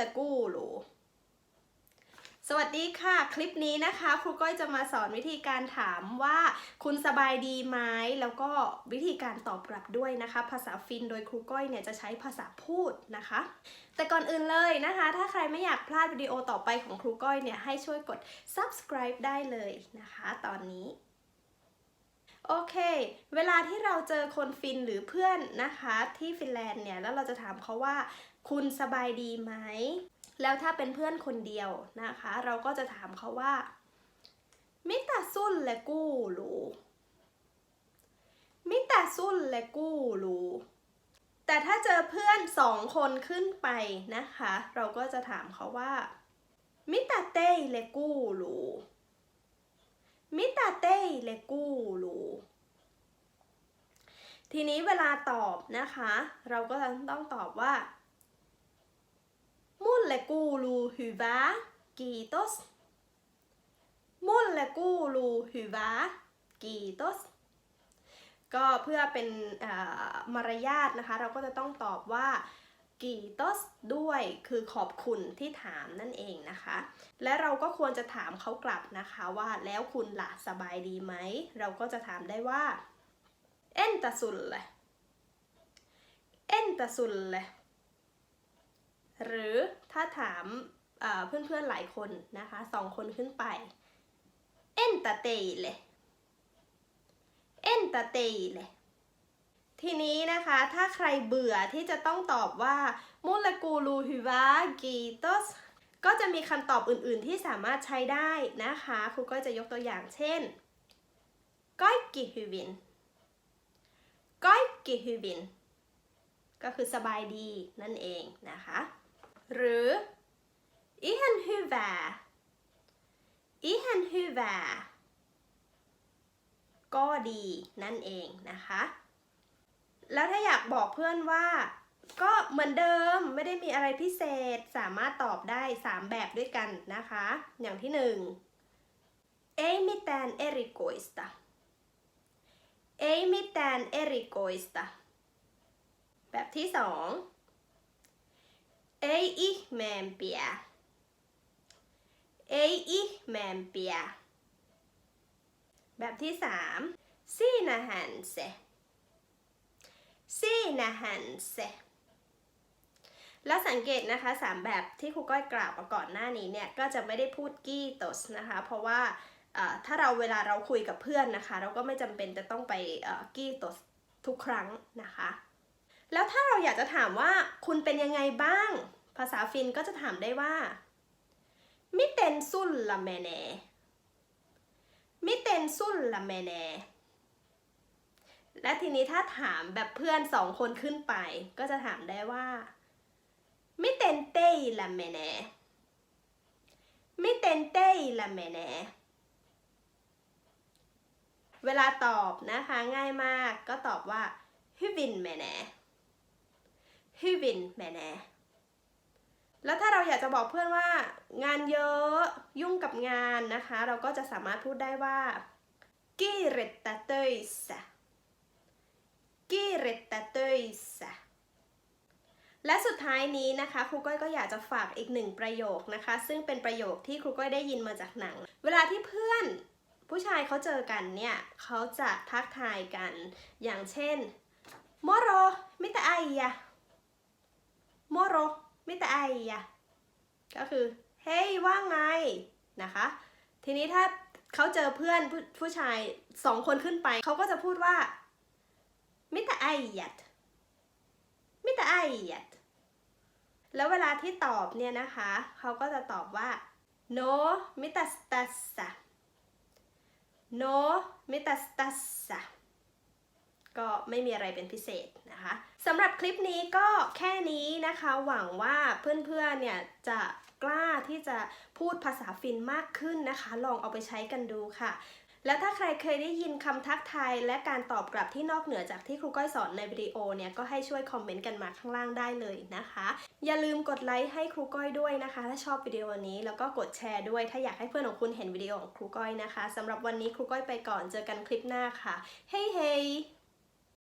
และกู้หรูสวัสดีค่ะ คลิปนี้นะคะ ครูก้อยจะมาสอนวิธีการถามว่า คุณสบายดีไหมแล้วก็วิธีการตอบกลับด้วยนะคะ ภาษาฟินโดยครูก้อยเนี่ยจะใช้ภาษาพูดนะคะ แต่ก่อนอื่นเลยนะคะ ถ้าใครไม่อยากพลาดวิดีโอต่อไปของครูก้อยเนี่ยให้ช่วยกด subscribe ได้เลยนะคะ ตอนนี้ โอเค เวลาที่เราเจอคนฟินหรือเพื่อนนะคะที่ฟินแลนด์เนี่ย แล้วเราจะถามเขาว่า คุณสบายดีไหม แล้วถ้าเป็นเพื่อนคนเดียวนะคะ เราก็จะถามเขาว่ามิตาซุนและกู้รูมิตาซุนและกู้รูแต่ถ้าเจอเพื่อนสองคนขึ้นไปนะคะ เราก็จะถามเขาว่ามิตาเต้และกู้รู มิตาเต้และกู้รูทีนี้เวลาตอบนะคะ เราก็จะต้องตอบว่า Mulle kuuluu hyvää, kiitos. Mulle kuuluu hyvää, kiitos. ก็เพื่อเป็นมารยาทนะคะ เราก็จะต้องตอบว่า กีตสด้วยคือขอบคุณที่ถามนั่นเองนะคะ และเราก็ควรจะถามเขากลับนะคะว่าแล้วคุณล่ะสบายดีไหม เราก็จะถามได้ว่าเอ็นตาสุลเลยเอ็นตาสุลเลยหรือถ้าถามเพื่อนๆหลายคนนะคะสองคนขึ้นไป Entä teille Entä teille ทีนี้ นะคะ ถ้าใครเบื่อที่จะต้องตอบว่า mulle kuuluu hyvä kiitos ก็จะมีคำตอบอื่นๆที่สามารถใช้ได้นะคะครูก็จะยกตัวอย่างเช่น kaikki hyvin kaikki hyvin ก็คือสบายดีนั่นเองนะคะ หรือ ihan hyvää ihan hyvää ก็ดีนั่นเองนะคะ แล้วถ้าอยากบอกเพื่อนว่า ก็เหมือนเดิมไม่ได้มีอะไรพิเศษสามารถตอบได้ 3 แบบด้วยกันนะคะ อย่างที่ 1 ei mitään erikoista ei mitään erikoista แบบที่ 2 ei ihmeempiä ei ihmeempiä แบบที่ 3 siinähän se siinähän se แล้วสังเกตนะคะ 3 แบบที่ครูก้อยกล่าวมาก่อนหน้านี้เนี่ย ก็จะไม่ได้พูดกี้ตสนะคะ เพราะว่าถ้าเราเวลาเราคุยกับเพื่อนนะคะ เราก็ไม่จำเป็นจะต้องไปกี้ตสทุกครั้งนะคะ แล้วถ้าเราอยากจะถามว่าคุณเป็นยังไงบ้าง ภาษาฟินก็จะถามได้ว่า miten sulla menee miten sulla menee และทีนี้ถ้าถามแบบเพื่อนสองคนขึ้นไป ก็จะถามได้ว่า miten teillä menee miten teillä menee เวลาตอบนะคะง่ายมากก็ตอบว่า hyvin menee hyvin menee แล้วถ้าเราอยากจะบอกเพื่อนว่า งานเยอะยุ่งกับงานนะคะ เราก็จะสามารถพูดได้ว่า kiirettä töissä kiirettä töissä และสุดท้ายนี้นะคะครูก้อยก็อยากจะฝากอีกหนึ่งประโยคนะคะ ซึ่งเป็นประโยคที่ครูก้อยได้ยินมาจากหนัง เวลาที่เพื่อนผู้ชายเขาเจอกันเนี่ยเขาจะทักทายกันอย่างเช่น moro mitä äijä moro มิตรไอยะก็คือเฮ้ยว่าไงนะคะ ทีนี้ถ้าเขาเจอเพื่อนผู้ผู้ชายสองคนขึ้นไป เขาก็จะพูดว่า มิตรไอยัดมิตรไอยัดแล้วเวลาที่ตอบเนี่ยนะคะ เขาก็จะตอบว่า no มิตรสตัสสะ no มิตรสตัสสะก็ไม่มีอะไรเป็นพิเศษนะคะสำหรับคลิปนี้ก็แค่นี้นะคะ หวังว่าเพื่อนๆเนี่ยจะกล้าที่จะพูดภาษาฟินมากขึ้นนะคะ ลองเอาไปใช้กันดูค่ะ แล้วถ้าใครเคยได้ยินคำทักทายและการตอบกลับที่นอกเหนือจากที่ครูก้อยสอนในวิดีโอเนี่ยก็ให้ช่วยคอมเมนต์กันมาข้างล่างได้เลยนะคะ อย่าลืมกดไลค์ให้ครูก้อยด้วยนะคะ ถ้าชอบวิดีโอนี้แล้วก็กดแชร์ด้วยถ้าอยากให้เพื่อนของคุณเห็นวิดีโอของครูก้อยนะคะสำหรับวันนี้ครูก้อยไปก่อนเจอกันคลิปหน้าค่ะเฮ้ยเฮ